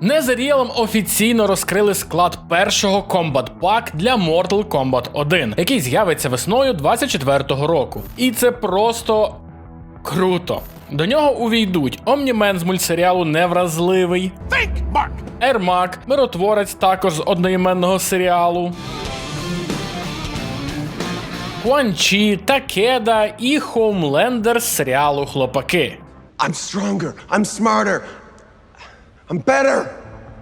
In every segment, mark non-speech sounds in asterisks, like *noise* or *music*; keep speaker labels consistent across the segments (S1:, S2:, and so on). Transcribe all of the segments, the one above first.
S1: Незеріалом офіційно розкрили склад першого Combat Pack для Mortal Kombat 1, який з'явиться весною 24-го року. І це просто круто. До нього увійдуть Омнімен з мультсеріалу Невразливий, Ермак, миротворець також з одноіменного серіалу. Куан Чі, Такеда і Хоумлендер з серіалу Хлопаки.
S2: I'm stronger. I'm smarter. I'm better.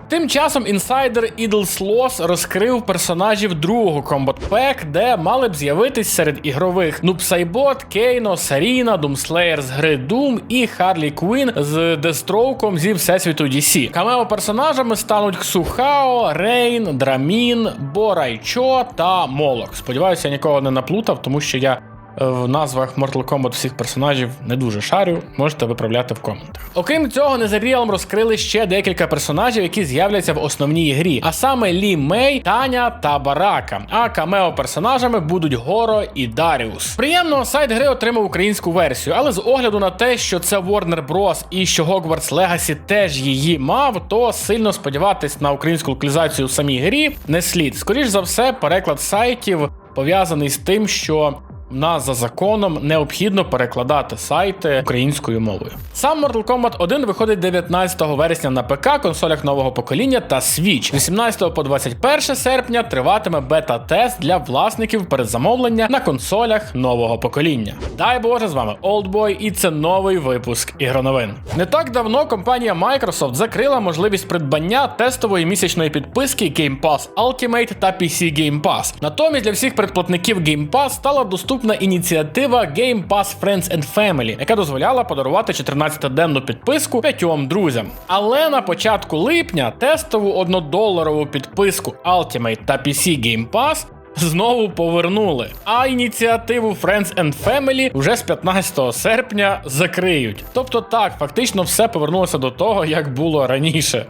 S1: Тим часом інсайдер Idle Sloss розкрив персонажів другого Combat Pack, де мали б з'явитись серед ігрових Нупсайбот, Кейно, Саріна, Doomslayer з гри Doom і Харлі Квін з Дестроуком зі всесвіту DC. Камео персонажами стануть Ксухао, Рейн, Драмін, Борайчо та Молок. Сподіваюся, я нікого не наплутав, тому що я в назвах Mortal Kombat всіх персонажів не дуже шарю, можете виправляти в коментах. Окрім цього, Незаріалом розкрили ще декілька персонажів, які з'являться в основній грі, а саме Лі Мей, Таня та Барака. А камео персонажами будуть Горо і Даріус. Приємно, сайт гри отримав українську версію, але з огляду на те, що це Warner Bros. і що Hogwarts Legacy теж її мав, то сильно сподіватись на українську локалізацію в самій грі не слід. Скоріш за все, переклад сайтів пов'язаний з тим, що нас за законом необхідно перекладати сайти українською мовою. Сам Mortal Kombat 1 виходить 19 вересня на ПК, консолях нового покоління та Switch. 18 по 21 серпня триватиме бета-тест для власників передзамовлення на консолях нового покоління. Дай Боже, з вами Oldboy, і це новий випуск ігроновин. Не так давно компанія Microsoft закрила можливість придбання тестової місячної підписки Game Pass Ultimate та PC Game Pass. Натомість для всіх предплатників Game Pass стала доступна ініціатива Game Pass Friends and Family, яка дозволяла подарувати 14-денну підписку п'ятьом друзям. Але на початку липня тестову однодоларову підписку Ultimate та PC Game Pass Знову повернули, а ініціативу Friends and Family вже з 15 серпня закриють. Тобто так, фактично все повернулося до того, як було раніше.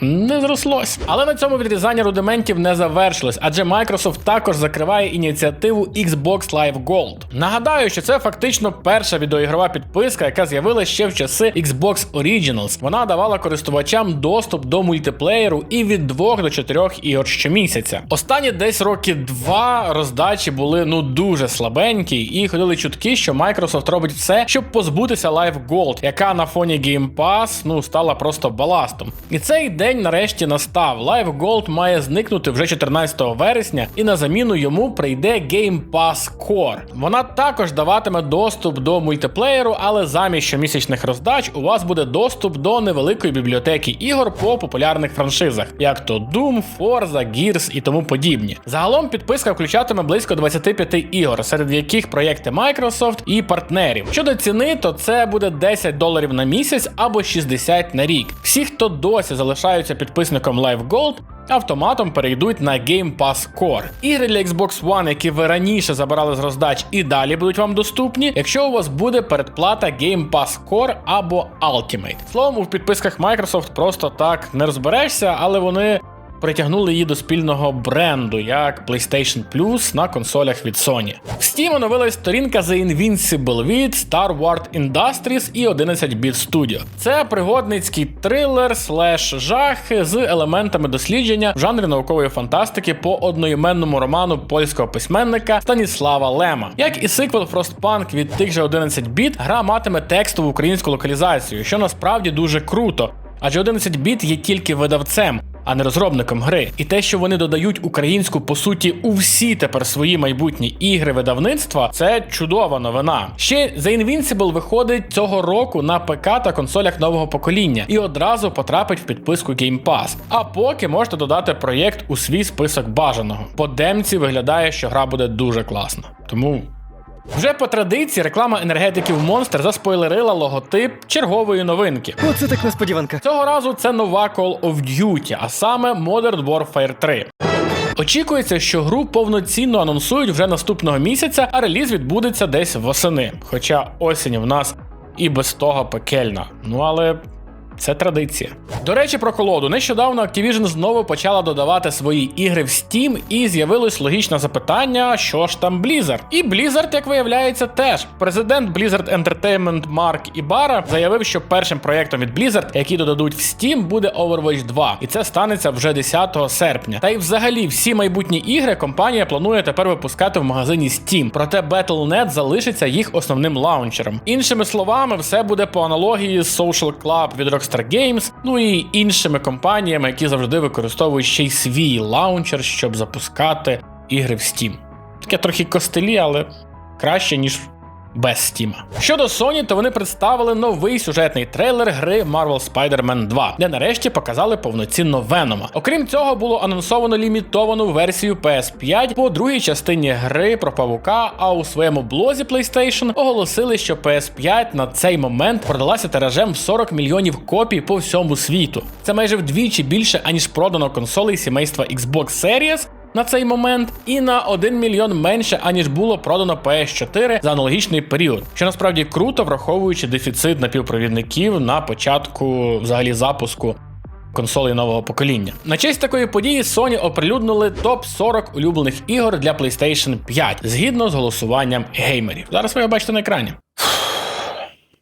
S1: Не зрослось. Але на цьому відрізання рудиментів не завершилось, адже Microsoft також закриває ініціативу Xbox Live Gold. Нагадаю, що це фактично перша відеоігрова підписка, яка з'явилася ще в часи Xbox Originals. Вона давала користувачам доступ до мультиплеєру і від 2 до 4 ігор щомісяця. Останні десь роки два роздачі були ну дуже слабенькі, і ходили чутки, що Microsoft робить все, щоб позбутися Live Gold, яка на фоні Game Pass ну стала просто баластом. І цей день нарешті настав. Live Gold має зникнути вже 14 вересня, і на заміну йому прийде Game Pass Core. Вона також даватиме доступ до мультиплеєру, але замість щомісячних роздач у вас буде доступ до невеликої бібліотеки ігор по популярних франшизах, як то Doom, Forza, Gears і тому подібні. Загалом підписка включатиме близько 25 ігор, серед яких проєкти Microsoft і партнерів. Щодо ціни, то це буде 10 доларів на місяць або 60 на рік. Всі, хто досі залишаються підписником Live Gold, автоматом перейдуть на Game Pass Core. Ігри для Xbox One, які ви раніше забирали з роздач, і далі будуть вам доступні, якщо у вас буде передплата Game Pass Core або Ultimate. Словом, у підписках Microsoft просто так не розберешся, але вони. Притягнули її до спільного бренду, як PlayStation Plus на консолях від Sony. В Steam оновилась сторінка The Invincible від Star Wars Industries і 11-Bit Studio. Це пригодницький трилер слеш жах з елементами дослідження в жанрі наукової фантастики по одноіменному роману польського письменника Станіслава Лема. Як і сиквел Frostpunk від тих же 11-біт, гра матиме текстову українську локалізацію, що насправді дуже круто. Адже 11-біт є тільки видавцем, а не розробником гри. І те, що вони додають українську по суті у всі тепер свої майбутні ігри видавництва, це чудова новина. Ще The Invincible виходить цього року на ПК та консолях нового покоління і одразу потрапить в підписку Game Pass. А поки можете додати проєкт у свій список бажаного. По демці виглядає, що гра буде дуже класна. Тому вже по традиції реклама енергетиків Monster заспойлерила логотип чергової новинки.
S3: Оце так несподіванка.
S1: Цього разу це нова Call of Duty, а саме Modern Warfare 3. Очікується, що гру повноцінно анонсують вже наступного місяця, а реліз відбудеться десь восени. Хоча осінь в нас і без того пекельна. Ну але Це традиція. До речі, про колоду. Нещодавно Activision знову почала додавати свої ігри в Steam, і з'явилось логічне запитання, що ж там Blizzard. І Blizzard, як виявляється, теж. Президент Blizzard Entertainment Марк Ібара заявив, що першим проєктом від Blizzard, який додадуть в Steam, буде Overwatch 2. І це станеться вже 10 серпня. Та й взагалі всі майбутні ігри компанія планує тепер випускати в магазині Steam. Проте Battle.net залишиться їх основним лаунчером. Іншими словами, все буде по аналогії з Social Club від Rockstar Games, ну і іншими компаніями, які завжди використовують ще й свій лаунчер, щоб запускати ігри в Steam. Таке трохи костелі, але краще, ніж без Steam. Щодо Sony, то вони представили новий сюжетний трейлер гри Marvel Spider-Man 2, де нарешті показали повноцінно Венома. Окрім цього, було анонсовано лімітовану версію PS5 по другій частині гри про павука. А у своєму блозі PlayStation оголосили, що PS5 на цей момент продалася тиражем в 40 мільйонів копій по всьому світу. Це майже вдвічі більше аніж продано консолей сімейства Xbox Series, на цей момент і на 1 мільйон менше, аніж було продано PS4 за аналогічний період, що насправді круто, враховуючи дефіцит напівпровідників на початку взагалі запуску. Консолей нового покоління. На честь такої події Sony оприлюднили топ 40 улюблених ігор для PlayStation 5 згідно з голосуванням геймерів. Зараз ви його бачите на екрані.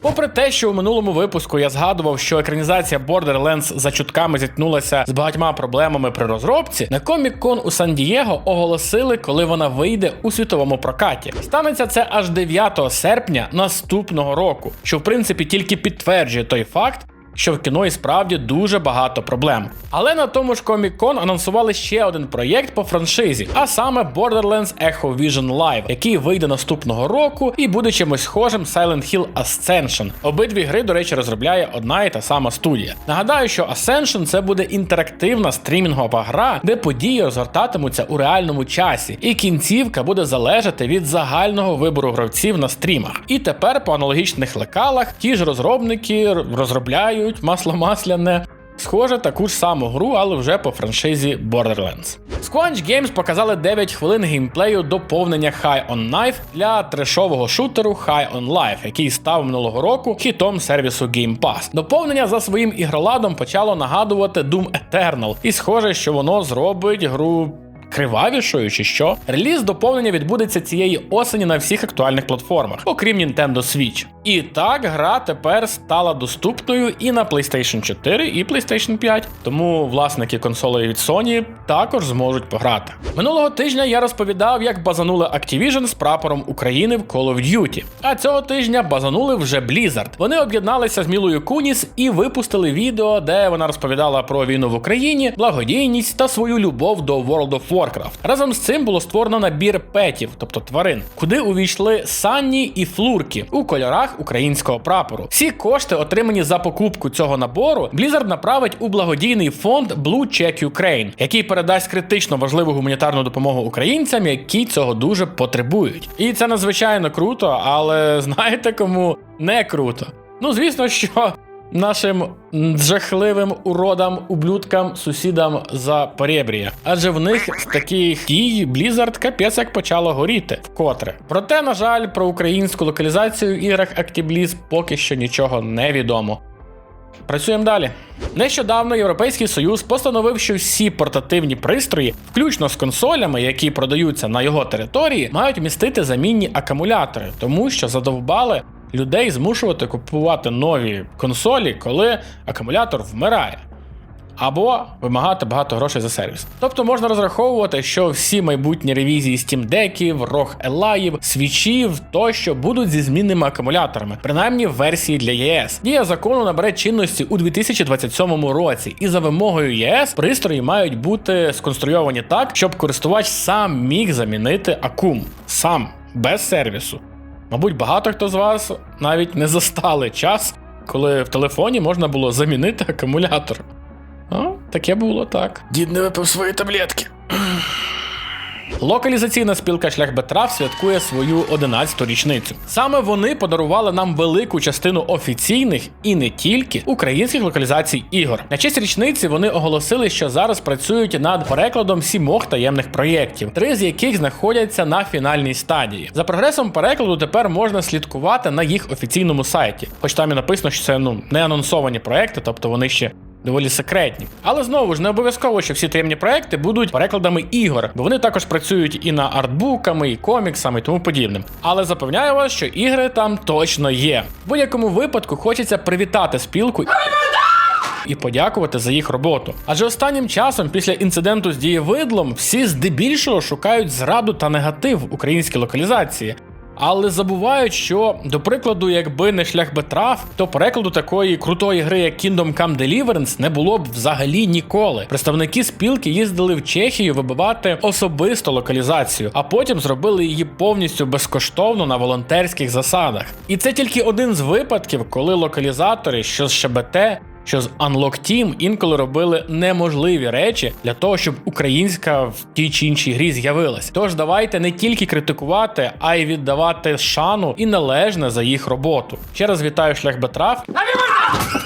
S1: Попри те, що у минулому випуску я згадував, що екранізація Borderlands за чутками зіткнулася з багатьма проблемами при розробці, на Comic-Con у Сан-Дієго оголосили, коли вона вийде у світовому прокаті. Станеться це аж 9 серпня наступного року, що в принципі тільки підтверджує той факт. Що в кіно і справді дуже багато проблем. Але на тому ж Comic-Con анонсували ще один проєкт по франшизі, а саме Borderlands Echo Vision Live, який вийде наступного року і буде чимось схожим Silent Hill Ascension. Обидві гри, до речі, розробляє одна і та сама студія. Нагадаю, що Ascension це буде інтерактивна стрімінгова гра, де події розгортатимуться у реальному часі, і кінцівка буде залежати від загального вибору гравців на стрімах. І тепер по аналогічних лекалах ті ж розробники розробляють масло масляне. Схоже, таку ж саму гру, але вже по франшизі Borderlands. Squanch Games показали 9 хвилин геймплею доповнення High on Knife для трешового шутеру High on Life, який став минулого року хітом сервісу Game Pass. Доповнення за своїм ігроладом почало нагадувати Doom Eternal, і схоже, що воно зробить гру кривавішою чи що. Реліз доповнення відбудеться цієї осені на всіх актуальних платформах, окрім Nintendo Switch. І так, гра тепер стала доступною і на PlayStation 4, і PlayStation 5, тому власники консолей від Sony також зможуть пограти. Минулого тижня я розповідав, як базанули Activision з прапором України в Call of Duty. А цього тижня базанули вже Blizzard. Вони об'єдналися з Мілою Куніс і випустили відео, де вона розповідала про війну в Україні, благодійність та свою любов до World of Warcraft. Разом з цим було створено набір петів, тобто тварин, куди увійшли санні і флурки у кольорах українського прапору. Всі кошти, отримані за покупку цього набору, Blizzard направить у благодійний фонд Blue Check Ukraine, який передасть критично важливу гуманітарну допомогу українцям, які цього дуже потребують. І це надзвичайно круто, але *laughs* знаєте кому не круто? Ну звісно, що. Нашим жахливим уродам, ублюдкам, сусідам за поребрія. Адже в них з таких дій Blizzard капець як почало горіти вкотре. Проте, на жаль, про українську локалізацію в іграх Actibliz поки що нічого не відомо. Працюємо далі. Нещодавно Європейський Союз постановив, що всі портативні пристрої, включно з консолями, які продаються на його території, мають містити замінні акумулятори, тому що задовбали людей змушувати купувати нові консолі, коли акумулятор вмирає. Або вимагати багато грошей за сервіс. Тобто можна розраховувати, що всі майбутні ревізії Steam Deckів, ROG Елаїв, свічів тощо будуть зі змінними акумуляторами, принаймні в версії для ЄС. Дія закону набере чинності у 2027 році, і за вимогою ЄС пристрої мають бути сконструйовані так, щоб користувач сам міг замінити акум сам без сервісу. Мабуть, багато хто з вас навіть не застали час, коли в телефоні можна було замінити акумулятор. О, таке було так. Дід не випив свої таблетки. Локалізаційна спілка Шлях Бетрав святкує свою 11-ту річницю. Саме вони подарували нам велику частину офіційних і не тільки українських локалізацій ігор. На честь річниці вони оголосили, що зараз працюють над перекладом сімох таємних проєктів, три з яких знаходяться на фінальній стадії. За прогресом перекладу тепер можна слідкувати на їх офіційному сайті, хоч там і написано, що це ну не анонсовані проекти, тобто вони ще доволі секретні. Але знову ж не обов'язково, що всі таємні проекти будуть перекладами ігор, бо вони також працюють і на артбуками, і коміксами, і тому подібним. Але запевняю вас, що ігри там точно є. В будь-якому випадку хочеться привітати спілку. І подякувати за їх роботу. Адже останнім часом, після інциденту з дієвидлом, всі здебільшого шукають зраду та негатив в українській локалізації. Але забувають, що, до прикладу, якби не шлях Бетрав, то перекладу такої крутої гри, як Kingdom Come Deliverance, не було б взагалі ніколи. Представники спілки їздили в Чехію вибивати особисто локалізацію, а потім зробили її повністю безкоштовно на волонтерських засадах. І це тільки один з випадків, коли локалізатори, що з ШБТ, що з Unlock Team інколи робили неможливі речі для того, щоб українська в тій чи іншій грі з'явилась. Тож давайте не тільки критикувати, а й віддавати шану і належне за їх роботу. Ще раз вітаю шлях Бетрав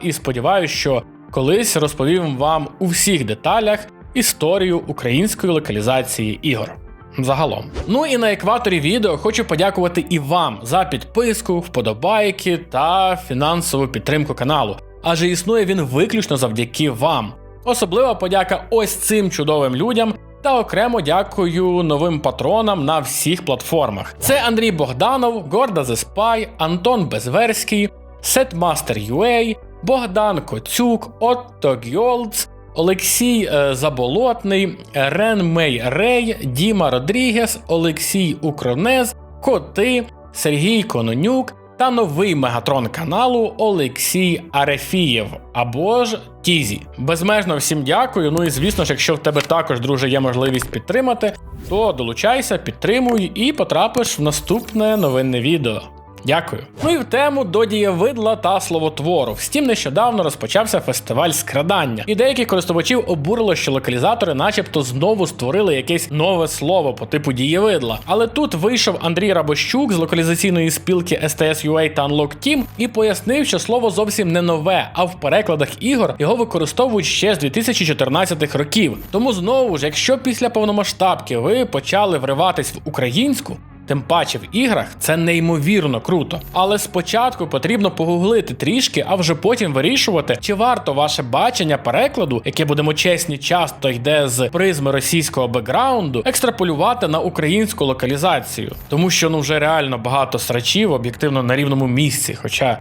S1: і сподіваюся, що колись розповім вам у всіх деталях історію української локалізації ігор. Загалом. Ну і на екваторі відео хочу подякувати і вам за підписку, вподобайки та фінансову підтримку каналу адже існує він виключно завдяки вам. Особлива подяка ось цим чудовим людям. Та окремо дякую новим патронам на всіх платформах. Це Андрій Богданов, Горда Spy, Антон Безверський, Setmaster.ua, Богдан Коцюк, Отто Гьолц, Олексій е, Заболотний, Рен Мей Рей, Діма Родрігес, Олексій Укронез, Коти, Сергій Кононюк, та новий мегатрон каналу Олексій Арефієв або ж Тізі. Безмежно всім дякую. Ну і звісно ж, якщо в тебе також, друже, є можливість підтримати, то долучайся, підтримуй і потрапиш в наступне новинне відео. Дякую. Ну і в тему до дієвидла та словотвору. В Steam нещодавно розпочався фестиваль скрадання, і деяких користувачів обурило, що локалізатори, начебто, знову створили якесь нове слово по типу дієвидла. Але тут вийшов Андрій Рабощук з локалізаційної спілки STS.UA та Unlock Team і пояснив, що слово зовсім не нове, а в перекладах ігор його використовують ще з 2014 років. Тому знову ж, якщо після повномасштабки ви почали вриватись в українську. Тим паче в іграх це неймовірно круто. Але спочатку потрібно погуглити трішки, а вже потім вирішувати, чи варто ваше бачення перекладу, яке будемо чесні, часто йде з призми російського бекграунду, екстраполювати на українську локалізацію, тому що ну вже реально багато срачів об'єктивно на рівному місці. Хоча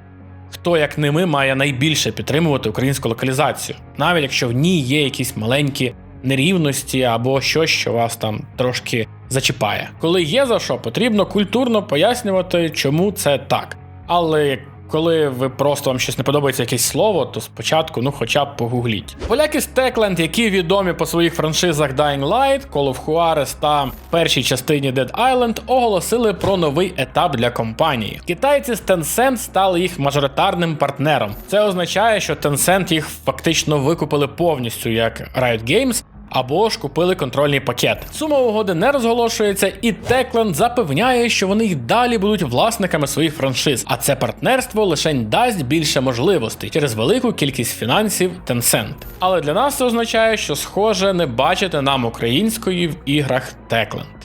S1: хто як не ми має найбільше підтримувати українську локалізацію, навіть якщо в ній є якісь маленькі нерівності або щось, що вас там трошки зачіпає. Коли є за що, потрібно культурно пояснювати, чому це так. Але коли ви просто вам щось не подобається якесь слово, то спочатку, ну хоча б погугліть. Поляки з які відомі по своїх франшизах Dying Light, Call of Juarez та першій частині Dead Island, оголосили про новий етап для компанії. Китайці з Tencent стали їх мажоритарним партнером. Це означає, що Tencent їх фактично викупили повністю як Riot Games, або ж купили контрольний пакет. Сума угоди не розголошується, і Techland запевняє, що вони й далі будуть власниками своїх франшиз, а це партнерство лише дасть більше можливостей через велику кількість фінансів Tencent. Але для нас це означає, що схоже не бачити нам української в іграх Techland.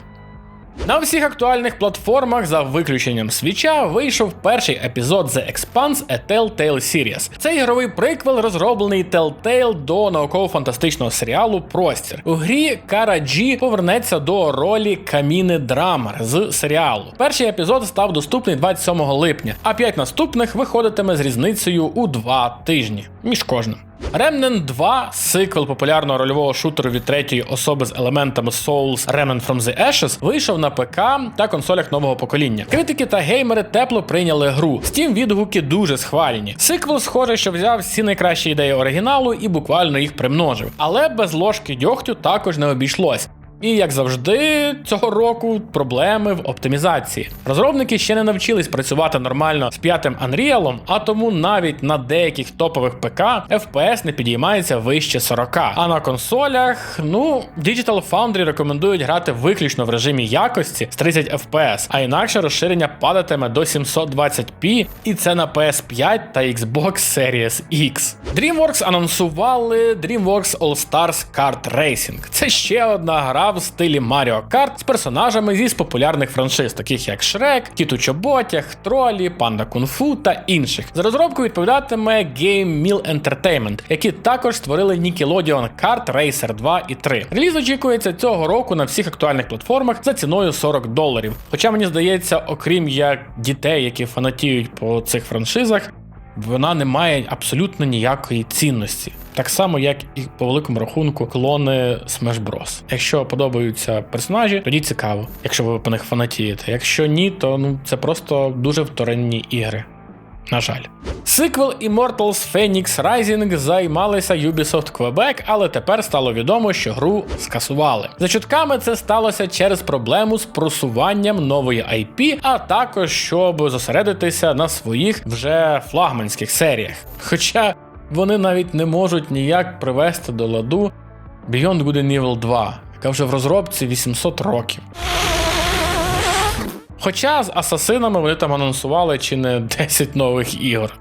S1: На всіх актуальних платформах, за виключенням свіча, вийшов перший епізод The Expanse A Telltale Series. Це ігровий приквел, розроблений Telltale до науково-фантастичного серіалу Простір. У грі Кара Джі повернеться до ролі Каміни Драмер з серіалу. Перший епізод став доступний 27 липня, а п'ять наступних виходитиме з різницею у два тижні між кожним. Remnant 2, сиквел популярного рольового шутеру від третьої особи з елементами Souls Remnant from the Ashes, вийшов на ПК та консолях нового покоління. Критики та геймери тепло прийняли гру. Steam відгуки дуже схвальні. Сиквел, схоже, що взяв всі найкращі ідеї оригіналу і буквально їх примножив. Але без ложки дьогтю також не обійшлось. І як завжди, цього року проблеми в оптимізації. Розробники ще не навчились працювати нормально з п'ятим Unreal, а тому навіть на деяких топових ПК FPS не підіймається вище 40. А на консолях, ну, Digital Foundry рекомендують грати виключно в режимі якості з 30 FPS, а інакше розширення падатиме до 720p, і це на PS5 та Xbox Series X. DreamWorks анонсували DreamWorks All Stars Kart Racing. Це ще одна гра в стилі Mario Kart з персонажами зі популярних франшиз, таких як Шрек, Кіт у чоботях, Тролі, Панда Кунг-Фу та інших. За розробку відповідатиме Game Mill Entertainment, які також створили Nickelodeon Kart Racer 2 і 3. Реліз очікується цього року на всіх актуальних платформах за ціною 40 доларів. Хоча мені здається, окрім як дітей, які фанатіють по цих франшизах, вона не має абсолютно ніякої цінності. Так само, як і по великому рахунку клони Smash Bros. Якщо подобаються персонажі, тоді цікаво, якщо ви по них фанатієте. Якщо ні, то ну це просто дуже вторинні ігри. На жаль. Сиквел Immortals Phoenix Rising займалися Ubisoft Quebec, але тепер стало відомо, що гру скасували. За чутками це сталося через проблему з просуванням нової IP, а також щоб зосередитися на своїх вже флагманських серіях. Хоча вони навіть не можуть ніяк привести до ладу Beyond Good and Evil 2, яка вже в розробці 800 років. Хоча з асасинами вони там анонсували чи не 10 нових ігор.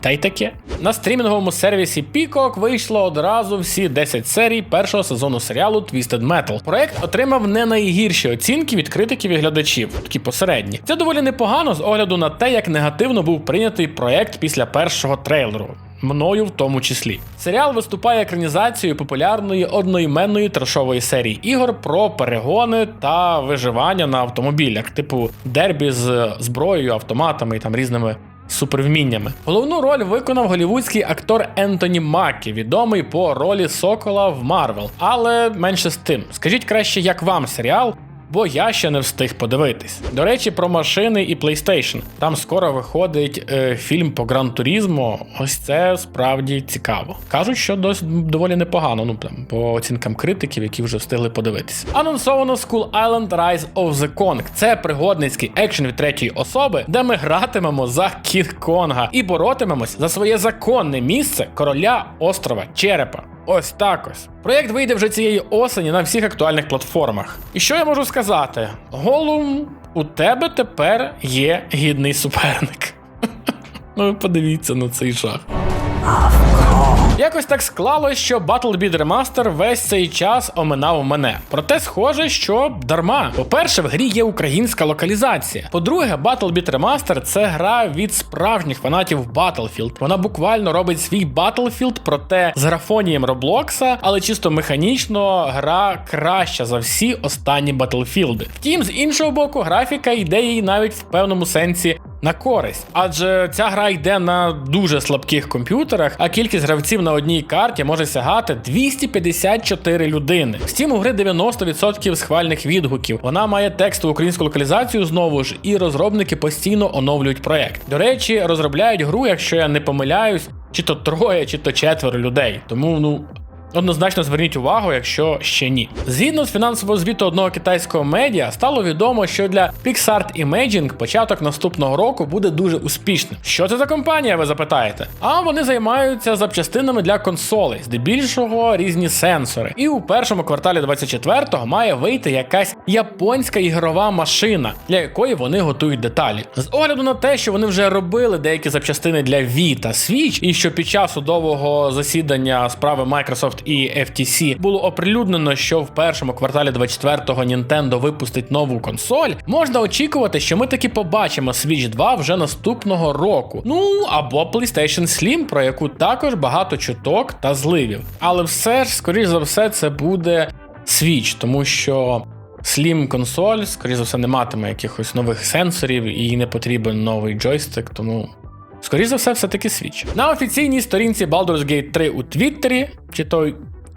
S1: Та й таке. На стрімінговому сервісі Peacock вийшло одразу всі 10 серій першого сезону серіалу Twisted Metal. Проект отримав не найгірші оцінки від критиків і глядачів, такі посередні. Це доволі непогано з огляду на те, як негативно був прийнятий проект після першого трейлеру. Мною в тому числі. Серіал виступає екранізацією популярної одноіменної трешової серії ігор про перегони та виживання на автомобілях, типу дербі з зброєю, автоматами і там різними супервміннями. Головну роль виконав голівудський актор Ентоні Макі, відомий по ролі Сокола в Марвел. Але менше з тим, скажіть краще, як вам серіал? Бо я ще не встиг подивитись. До речі, про машини і PlayStation. Там скоро виходить е, фільм по Гран Турізмо. Ось це справді цікаво. Кажуть, що досить доволі непогано. Ну там по оцінкам критиків, які вже встигли подивитися. Анонсовано School Island Rise of the Kong. Це пригодницький екшен від третьої особи, де ми гратимемо за Кінг Конга і боротимемось за своє законне місце короля острова Черепа. Ось так ось. Проєкт вийде вже цієї осені на всіх актуальних платформах. І що я можу сказати? Голум, у тебе тепер є гідний суперник. *laughs* Ну подивіться на цей жах. Якось так склалось, що Battle Beat Remaster весь цей час оминав мене. Проте схоже, що дарма. По-перше, в грі є українська локалізація. По-друге, Battle Beat Remaster – це гра від справжніх фанатів Battlefield. Вона буквально робить свій Battlefield, проте з графонієм Роблокса, але чисто механічно гра краща за всі останні Battlefield. Втім, з іншого боку, графіка йде їй навіть в певному сенсі на користь, адже ця гра йде на дуже слабких комп'ютерах, а кількість гравців на одній карті може сягати 254 людини. Втім, у гри 90% схвальних відгуків. Вона має текстову українську локалізацію знову ж, і розробники постійно оновлюють проект. До речі, розробляють гру, якщо я не помиляюсь, чи то троє, чи то четверо людей. Тому ну. Однозначно зверніть увагу, якщо ще ні. Згідно з фінансового звіту одного китайського медіа, стало відомо, що для PixArt Imaging початок наступного року буде дуже успішним. Що це за компанія, ви запитаєте? А вони займаються запчастинами для консолей, здебільшого різні сенсори. І у першому кварталі 24-го має вийти якась японська ігрова машина, для якої вони готують деталі. З огляду на те, що вони вже робили деякі запчастини для Wii та Switch, і що під час судового засідання справи Microsoft і FTC було оприлюднено, що в першому кварталі 24-го Nintendo випустить нову консоль, можна очікувати, що ми таки побачимо Switch 2 вже наступного року. Ну або PlayStation Slim, про яку також багато чуток та зливів. Але все ж, скоріш за все, це буде Switch, тому що. Slim консоль, скоріш за все, не матиме якихось нових сенсорів і не потрібен новий джойстик, тому Скоріше за все, все-таки Switch. На офіційній сторінці Baldur's Gate 3 у Твіттері, чи то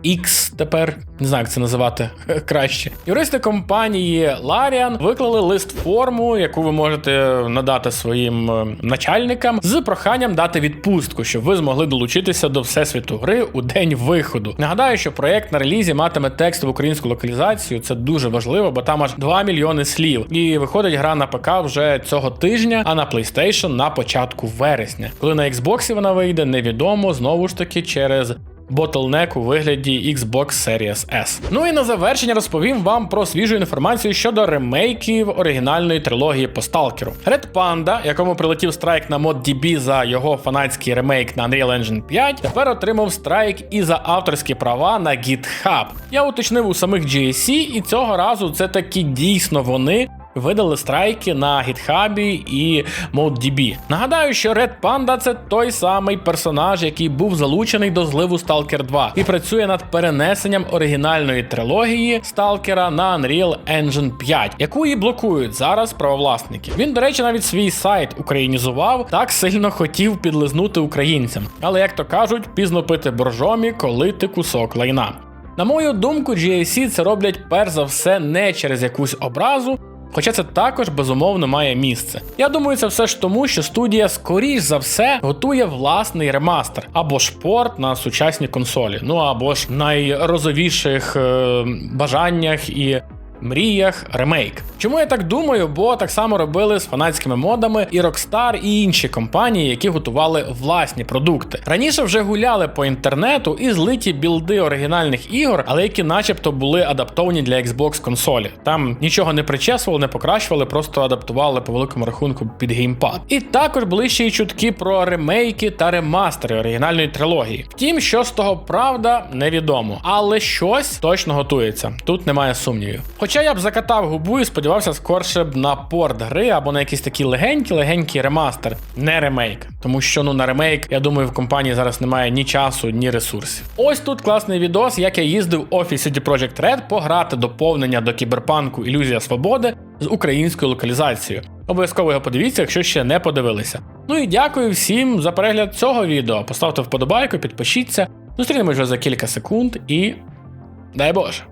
S1: X тепер не знаю, як це називати *laughs* краще. Юристи компанії Larian виклали лист форму, яку ви можете надати своїм е, начальникам, з проханням дати відпустку, щоб ви змогли долучитися до всесвіту гри у день виходу. Нагадаю, що проект на релізі матиме текст в українську локалізацію. Це дуже важливо, бо там аж 2 мільйони слів. І виходить гра на ПК вже цього тижня, а на PlayStation на початку вересня. Коли на Xbox вона вийде, невідомо знову ж таки через. Bottleneck у вигляді Xbox Series S. Ну і на завершення розповім вам про свіжу інформацію щодо ремейків оригінальної трилогії по сталкеру. Red Panda, якому прилетів страйк на ModDB за його фанатський ремейк на Unreal Engine 5, тепер отримав страйк і за авторські права на GitHub. Я уточнив у самих GSC, і цього разу це таки дійсно вони. Видали страйки на гітхабі і ModDB. Нагадаю, що Red Panda це той самий персонаж, який був залучений до зливу Stalker 2 і працює над перенесенням оригінальної трилогії Stalker на Unreal Engine 5, яку і блокують зараз правовласники. Він, до речі, навіть свій сайт українізував, так сильно хотів підлизнути українцям. Але як то кажуть, пізно пити боржомі, коли ти кусок лайна. На мою думку, GAC це роблять перш за все не через якусь образу. Хоча це також безумовно має місце. Я думаю, це все ж тому, що студія скоріш за все готує власний ремастер або ж порт на сучасні консолі, ну або ж найрозовіших е, бажаннях і мріях ремейк. Чому я так думаю? Бо так само робили з фанатськими модами і Rockstar, і інші компанії, які готували власні продукти. Раніше вже гуляли по інтернету і злиті білди оригінальних ігор, але які, начебто, були адаптовані для Xbox консолі. Там нічого не причесували, не покращували, просто адаптували по великому рахунку під геймпад. І також були ще й чутки про ремейки та ремастери оригінальної трилогії. Втім, що з того правда, невідомо. Але щось точно готується. Тут немає сумнівів. Хоча я б закатав губу і сподівався скорше б на порт гри або на якийсь такий легенький-легенький ремастер, не ремейк. Тому що ну на ремейк, я думаю, в компанії зараз немає ні часу, ні ресурсів. Ось тут класний відос, як я їздив в офіс CD Projekt Red пограти доповнення до кіберпанку Ілюзія Свободи з українською локалізацією. Обов'язково його подивіться, якщо ще не подивилися. Ну і дякую всім за перегляд цього відео. Поставте вподобайку, підпишіться. Зустрінемось вже за кілька секунд і дай Боже!